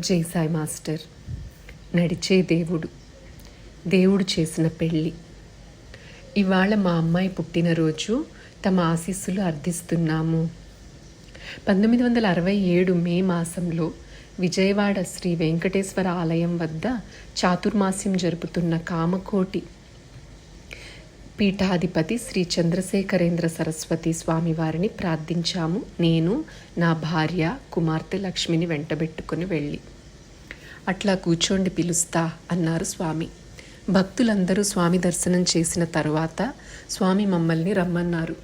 జై సాయి మాస్టర్. నడిచే దేవుడు. దేవుడు చేసిన పెళ్ళి. ఇవాళ మా అమ్మాయి పుట్టినరోజు తమ ఆశీస్సులు అర్థిస్తున్నాము పంతొమ్మిది వందల అరవై ఏడు మే మాసంలో విజయవాడ శ్రీ వెంకటేశ్వర ఆలయం వద్ద చాతుర్మాస్యం జరుపుతున్న కామకోటి పీఠాధిపతి శ్రీ చంద్రశేఖరేంద్ర సరస్వతి స్వామి వారిని ప్రార్థించాము. నేను నా భార్య కుమార్తె లక్ష్మిని వెంటబెట్టుకుని వెళ్ళి. అట్లా కూర్చోండి పిలుస్తా అన్నారు స్వామి. భక్తులందరూ స్వామి దర్శనం చేసిన తరువాత స్వామి మమ్మల్ని రమ్మన్నారు.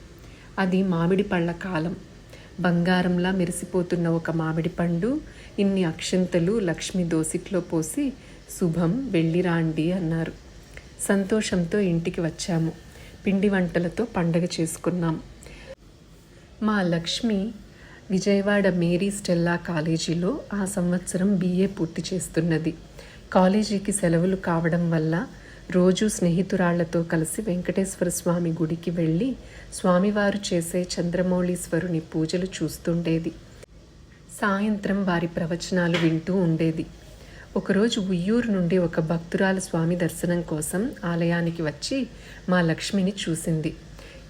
అది మామిడి పళ్ళ కాలం. బంగారంలా మెరిసిపోతున్న ఒక మామిడి పండు ఇన్ని అక్షంతలు లక్ష్మి దోసిట్లో పోసి శుభం వెళ్ళిరాండి అన్నారు. సంతోషంతో ఇంటికి వచ్చాము. పిండి వంటలతో పండగ చేసుకున్నాం. మా లక్ష్మి విజయవాడ మేరీ స్టెల్లా కాలేజీలో ఆ సంవత్సరం బీఏ పూర్తి చేస్తున్నది. కాలేజీకి సెలవులు కావడం వల్ల రోజు స్నేహితురాళ్ళతో కలిసి వెంకటేశ్వర స్వామి గుడికి వెళ్ళి స్వామివారు చేసే చంద్రమౌళీశ్వరుని పూజలు చూస్తుండేది. సాయంత్రం వారి ప్రవచనాలు వింటూ ఉండేది. ఒకరోజు ఉయ్యూరు నుండి ఒక భక్తురాలు స్వామి దర్శనం కోసం ఆలయానికి వచ్చి మా లక్ష్మిని చూసింది.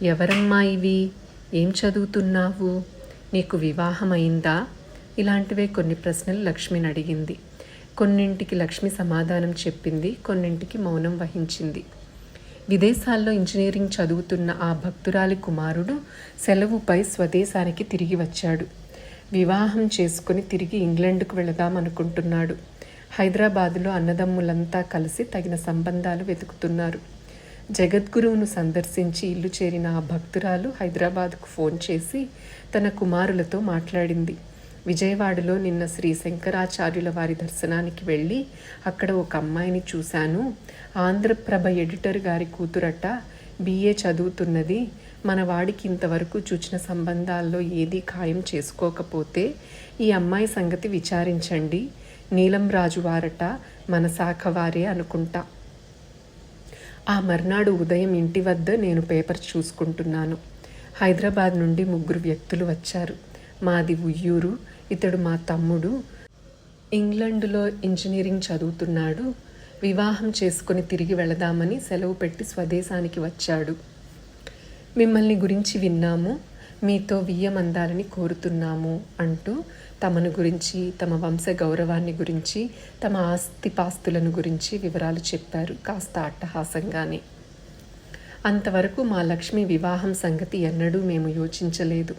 ఎవరమ్మా ఇవి? ఏం చదువుతున్నావు? నీకు వివాహమైందా? ఇలాంటివే కొన్ని ప్రశ్నలు లక్ష్మిని అడిగింది. కొన్నింటికి లక్ష్మి సమాధానం చెప్పింది కొన్నింటికి మౌనం వహించింది. విదేశాల్లో ఇంజనీరింగ్ చదువుతున్న ఆ భక్తురాలి కుమారుడు సెలవుపై స్వదేశానికి తిరిగి వచ్చాడు. వివాహం చేసుకుని తిరిగి ఇంగ్లాండ్కు వెళదాం అనుకుంటున్నాడు హైదరాబాదులో అన్నదమ్ములంతా కలిసి తగిన సంబంధాలు వెతుకుతున్నారు. జగద్గురువును సందర్శించి ఇల్లు చేరిన ఆ భక్తురాలు హైదరాబాద్కు ఫోన్ చేసి తన కుమారులతో మాట్లాడింది. విజయవాడలో నిన్న శ్రీ శంకరాచార్యుల వారి దర్శనానికి వెళ్ళి అక్కడ ఒక అమ్మాయిని చూశాను. ఆంధ్రప్రభ ఎడిటర్ గారి కూతురట. బీఏ చదువుతున్నది. మన వాడికి ఇంతవరకు చూచిన సంబంధాల్లో ఏదీ ఖాయం చేసుకోకపోతే ఈ అమ్మాయి సంగతి విచారించండి. నీలం రాజు వారట మన శాఖ వారే అనుకుంటా. ఆ మర్నాడు ఉదయం ఇంటి వద్ద నేను పేపర్ చూసుకుంటున్నాను. హైదరాబాద్ నుండి ముగ్గురు వ్యక్తులు వచ్చారు. మాది ఉయ్యూరు ఇతడు మా తమ్ముడు. ఇంగ్లండ్లో ఇంజనీరింగ్ చదువుతున్నాడు. వివాహం చేసుకుని తిరిగి వెళదామని సెలవు పెట్టి స్వదేశానికి వచ్చాడు. మిమ్మల్ని గురించి విన్నాము. మీతో వియ్యమందాలని కోరుతున్నాము అంటూ తమను గురించి తమ వంశ గౌరవాన్ని గురించి తమ ఆస్తిపాస్తులను గురించి వివరాలు చెప్పారు కాస్త అట్టహాసంగానే. అంతవరకు మా లక్ష్మి వివాహం సంగతి ఎన్నడూ మేము యోచించలేదు.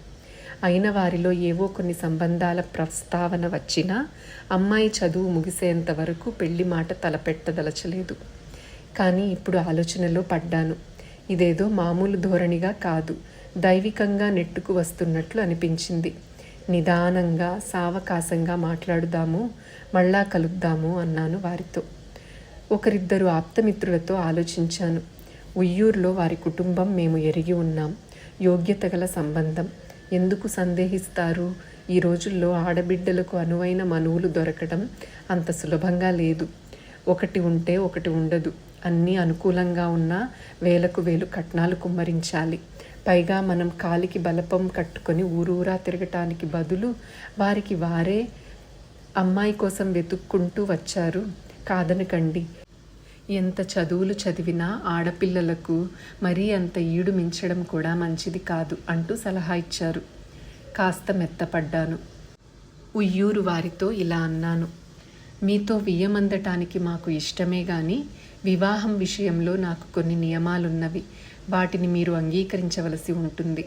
అయిన వారిలో ఏవో కొన్ని సంబంధాల ప్రస్తావన వచ్చినా అమ్మాయి చదువు ముగిసేంత వరకు పెళ్ళి మాట తలపెట్టదలచలేదు. కానీ ఇప్పుడు ఆలోచనలో పడ్డాను. ఇదేదో మామూలు ధోరణిగా కాదు. దైవికంగా నెట్టుకు వస్తున్నట్లు అనిపించింది. నిదానంగా సావకాశంగా మాట్లాడుదాము మళ్ళా కలుద్దాము అన్నాను వారితో. ఒకరిద్దరు ఆప్తమిత్రులతో ఆలోచించాను. ఉయ్యూరులో వారి కుటుంబం మేము ఎరిగి ఉన్నాం. యోగ్యత గల సంబంధం. ఎందుకు సందేహిస్తారు? ఈ రోజుల్లో ఆడబిడ్డలకు అనువైన మనువులు దొరకడం అంత సులభంగా లేదు. ఒకటి ఉంటే ఒకటి ఉండదు. అన్నీ అనుకూలంగా ఉన్నా వేలకు వేలు కట్నాలు కుమ్మరించాలి. పైగా మనం కాలికి బలపం కట్టుకొని ఊరూరా తిరగటానికి బదులు వారికి వారే అమ్మాయి కోసం వెతుక్కుంటూ వచ్చారు. కాదనకండి. ఎంత చదువులు చదివినా ఆడపిల్లలకు మరీ అంత ఈడు మించడం కూడా మంచిది కాదు అంటూ సలహా ఇచ్చారు. కాస్త మెత్తపడ్డాను. ఉయ్యూరు వారితో ఇలా అన్నాను. మీతో వియ్యమందటానికి మాకు ఇష్టమే కానీ వివాహం విషయంలో నాకు కొన్ని నియమాలున్నవి. వాటిని మీరు అంగీకరించవలసి ఉంటుంది.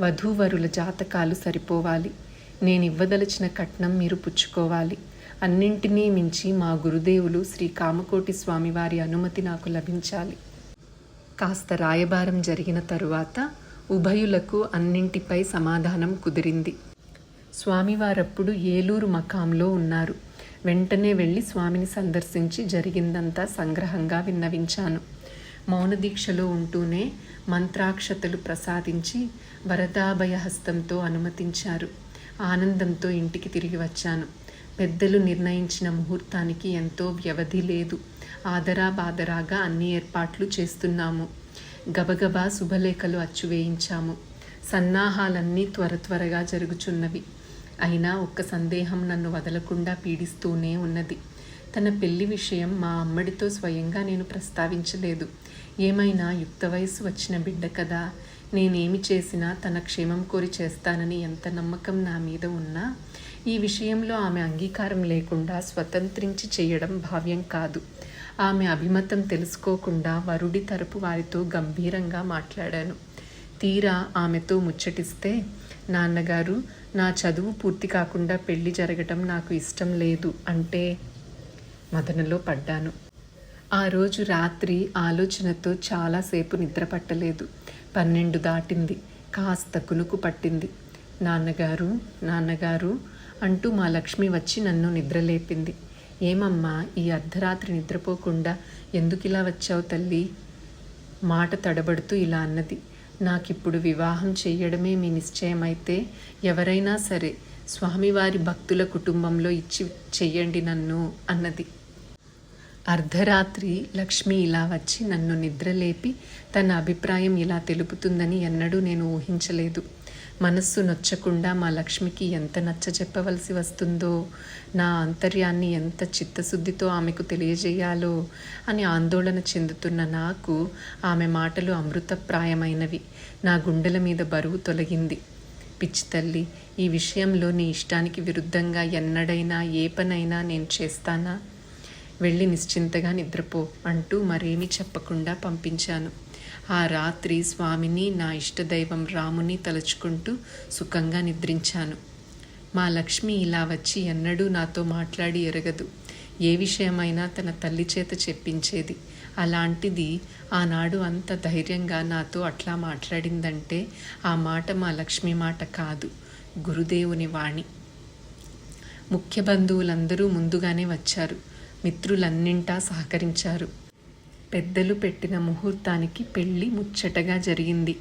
వధూవరుల జాతకాలు సరిపోవాలి. నేను ఇవ్వదలచిన కట్నం మీరు పుచ్చుకోవాలి. అన్నింటినీ మించి మా గురుదేవులు శ్రీ కామకోటి స్వామివారి అనుమతి నాకు లభించాలి. కాస్త రాయబారం జరిగిన తరువాత ఉభయులకు అన్నింటిపై సమాధానం కుదిరింది. స్వామివారప్పుడు ఏలూరు మకాంలో ఉన్నారు. వెంటనే వెళ్ళి స్వామిని సందర్శించి జరిగిందంతా సంగ్రహంగా విన్నవించాను. మౌన దీక్షలో ఉంటూనే మంత్రాక్షతలు ప్రసాదించి వరదాభయహస్తంతో అనుమతించారు. ఆనందంతో ఇంటికి తిరిగి వచ్చాను. పెద్దలు నిర్ణయించిన ముహూర్తానికి ఎంతో వ్యవధి లేదు. ఆదరా బాదరాగా అన్ని ఏర్పాట్లు చేస్తున్నాము. గబగబా శుభలేఖలు అచ్చువేయించాము. సన్నాహాలన్నీ త్వర త్వరగా జరుగుచున్నవి. అయినా ఒక్క సందేహం నన్ను వదలకుండా పీడిస్తూనే ఉన్నది. తన పెళ్ళి విషయం మా అమ్మడితో స్వయంగా నేను ప్రస్తావించలేదు. ఏమైనా యుక్త వయసు వచ్చిన బిడ్డ కదా. నేనేమి చేసినా తన క్షేమం కోరి చేస్తానని ఎంత నమ్మకం నా మీద ఉన్నా ఈ విషయంలో ఆమె అంగీకారం లేకుండా స్వతంత్రించి చేయడం భావ్యం కాదు. ఆమె అభిమతం తెలుసుకోకుండా వరుడి తరపు వారితో గంభీరంగా మాట్లాడాను. తీరా ఆమెతో ముచ్చటిస్తే నాన్నగారు నా చదువు పూర్తి కాకుండా పెళ్ళి జరగటం నాకు ఇష్టం లేదు అంటే మదనలో పడ్డాను. ఆ రోజు రాత్రి ఆలోచనతో చాలాసేపు నిద్ర పట్టలేదు. పన్నెండు దాటింది. కాస్త కునుకు పట్టింది. నాన్నగారు నాన్నగారు అంటూ మా లక్ష్మి వచ్చి నన్ను నిద్రలేపింది. ఏమమ్మా ఈ అర్ధరాత్రి నిద్రపోకుండా ఎందుకు ఇలా వచ్చావు తల్లి? మాట తడబడుతూ ఇలా అన్నది. నాకిప్పుడు వివాహం చేయడమే మీ నిశ్చయమైతే ఎవరైనా సరే స్వామివారి భక్తుల కుటుంబంలో ఇచ్చి చెయ్యండి నన్ను అన్నది. అర్ధరాత్రి లక్ష్మి ఇలా వచ్చి నన్ను నిద్రలేపి తన అభిప్రాయం ఇలా తెలుపుతుందని ఎన్నడూ నేను ఊహించలేదు. మనస్సు నొచ్చకుండా మా లక్ష్మికి ఎంత నచ్చ చెప్పవలసి వస్తుందో నా అంతర్యాన్ని ఎంత చిత్తశుద్ధితో ఆమెకు తెలియజేయాలో అని ఆందోళన చెందుతున్న నాకు ఆమె మాటలు అమృతప్రాయమైనవి. నా గుండెల మీద బరువు తొలగింది. పిచ్చి తల్లి ఈ విషయంలో నీ ఇష్టానికి విరుద్ధంగా ఎన్నడైనా ఏ పనైనా నేను చేస్తానా? వెళ్ళి నిశ్చింతగా నిద్రపో అంటూ మరేమీ చెప్పకుండా పంపించాను. ఆ రాత్రి స్వామిని నా ఇష్టదైవం రాముని తలుచుకుంటూ సుఖంగా నిద్రించాను. మా లక్ష్మి ఇలా వచ్చి ఎన్నడూ నాతో మాట్లాడి ఎరగదు. ఏ విషయమైనా తన తల్లి చేత చెప్పించేది. అలాంటిది ఆనాడు అంత ధైర్యంగా నాతో అట్లా మాట్లాడిందంటే ఆ మాట మా లక్ష్మి మాట కాదు. గురుదేవుని వాణి. ముఖ్య బంధువులందరూ ముందుగానే వచ్చారు. మిత్రులన్నింటా సహకరించారు. పెద్దలు పెట్టిన ముహూర్తానికి పెళ్ళి ముచ్చటగా జరిగింది.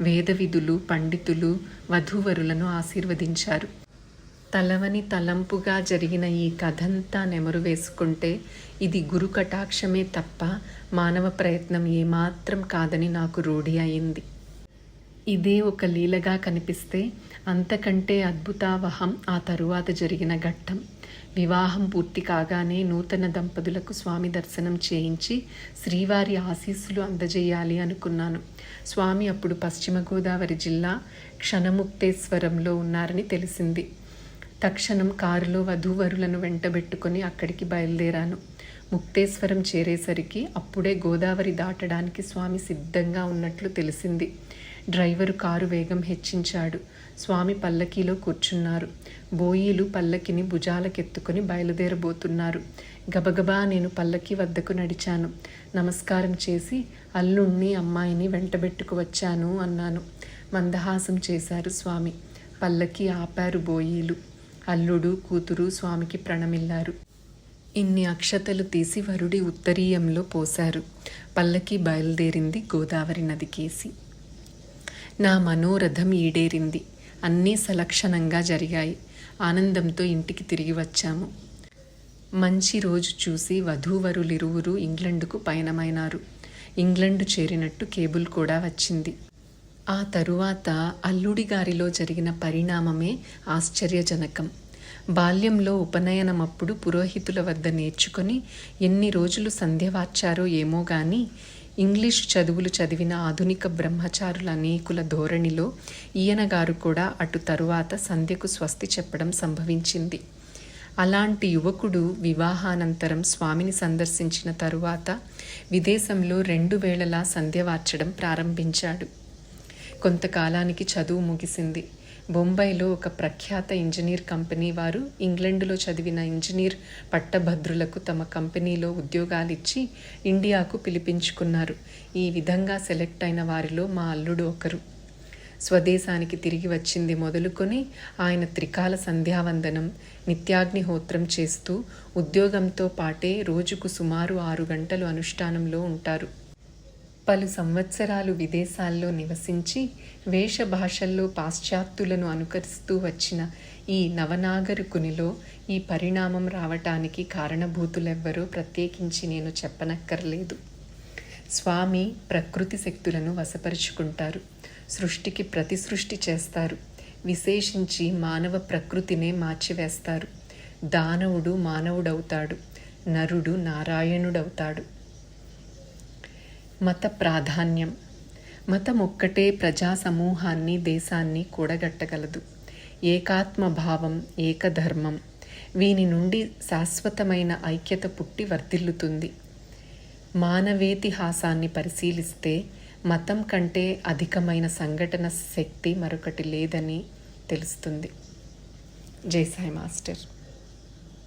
వేదవిధులు పండితులు వధూవరులను ఆశీర్వదించారు. తలవని తలంపుగా జరిగిన ఈ కథంతా నెమరు వేసుకుంటే ఇది గురు కటాక్షమే తప్ప మానవ ప్రయత్నం ఏమాత్రం కాదని నాకు రూఢి అయింది. ఇదే ఒక లీలగా కనిపిస్తే అంతకంటే అద్భుతావహం ఆ తరువాత జరిగిన ఘట్టం. వివాహం పూర్తి కాగానే నూతన దంపతులకు స్వామి దర్శనం చేయించి శ్రీవారి ఆశీస్సులు అందజేయాలి అనుకున్నాను. స్వామి అప్పుడు పశ్చిమ గోదావరి జిల్లా క్షణముక్తేశ్వరంలో ఉన్నారని తెలిసింది. తక్షణం కారులో వధూవరులను వెంటబెట్టుకొని అక్కడికి బయలుదేరాను. ముక్తేశ్వరం చేరేసరికి అప్పుడే గోదావరి దాటడానికి స్వామి సిద్ధంగా ఉన్నట్లు తెలిసింది. డ్రైవరు కారు వేగం హెచ్చించాడు. స్వామి పల్లకీలో కూర్చున్నారు. బోయీలు పల్లకిని భుజాలకెత్తుకుని బయలుదేరబోతున్నారు. గబగబా నేను పల్లకి వద్దకు నడిచాను. నమస్కారం చేసి అల్లుణ్ణి అమ్మాయిని వెంటబెట్టుకు వచ్చాను అన్నాను. మందహాసం చేశారు స్వామి. పల్లకి ఆపారు బోయీలు. అల్లుడు కూతురు స్వామికి ప్రణమిల్లారు. ఇన్ని అక్షతలు తీసి వరుడి ఉత్తరీయంలో పోశారు. పల్లకి బయలుదేరింది గోదావరి నదికేసి. నా మనోరథం ఈడేరింది. అన్నీ సలక్షణంగా జరిగాయి. ఆనందంతో ఇంటికి తిరిగి వచ్చాము. మంచి రోజు చూసి వధూవరులిరువురు ఇంగ్లండుకు పయనమైనారు. ఇంగ్లండు చేరినట్టు కేబుల్ కూడా వచ్చింది. ఆ తరువాత అల్లుడి గారిలో జరిగిన పరిణామమే ఆశ్చర్యజనకం. బాల్యంలో ఉపనయనమప్పుడు పురోహితుల వద్ద నేర్చుకొని ఎన్ని రోజులు సంధ్యవార్చారో ఏమో గాని ఇంగ్లీష్ చదువులు చదివిన ఆధునిక బ్రహ్మచారుల అనేకుల ధోరణిలో ఈయనగారు కూడా అటు తరువాత సంధ్యకు స్వస్తి చెప్పడం సంభవించింది. అలాంటి యువకుడు వివాహానంతరం స్వామిని సందర్శించిన తరువాత విదేశంలో రెండు వేళలా సంధ్యవార్చడం ప్రారంభించాడు. కొంతకాలానికి చదువు ముగిసింది. బొంబాయిలో ఒక ప్రఖ్యాత ఇంజనీర్ కంపెనీ వారు ఇంగ్లండులో చదివిన ఇంజనీర్ పట్టభద్రులకు తమ కంపెనీలో ఉద్యోగాలిచ్చి ఇండియాకు పిలిపించుకున్నారు. ఈ విధంగా సెలెక్ట్ అయిన వారిలో మా అల్లుడు ఒకరు. స్వదేశానికి తిరిగి వచ్చింది మొదలుకొని ఆయన త్రికాల సంధ్యావందనం నిత్యాగ్నిహోత్రం చేస్తూ ఉద్యోగంతో పాటే రోజుకు సుమారు ఆరు గంటలు అనుష్ఠానంలో ఉంటారు. పలు సంవత్సరాలు విదేశాల్లో నివసించి వేషభాషల్లో పాశ్చాత్యులను అనుకరిస్తూ వచ్చిన ఈ నవనాగరికునిలో ఈ పరిణామం రావటానికి కారణభూతులెవ్వరూ ప్రత్యేకించి నేను చెప్పనక్కర్లేదు. స్వామి ప్రకృతి శక్తులను వశపరుచుకుంటారు. సృష్టికి ప్రతి సృష్టి చేస్తారు. విశేషించి మానవ ప్రకృతినే మార్చివేస్తారు. దానవుడు మానవుడవుతాడు. నరుడు నారాయణుడవుతాడు. మత ప్రాధాన్యం. మతం ఒక్కటే ప్రజా సమూహాన్ని దేశాన్ని కూడగట్టగలదు. ఏకాత్మ భావం ఏకధర్మం వీని నుండి శాశ్వతమైన ఐక్యత పుట్టి వర్ధిల్లుతుంది. మానవేతిహాసాన్ని పరిశీలిస్తే మతం కంటే అధికమైన సంఘటన శక్తి మరొకటి లేదని తెలుస్తుంది. జై సాయి మాస్టర్.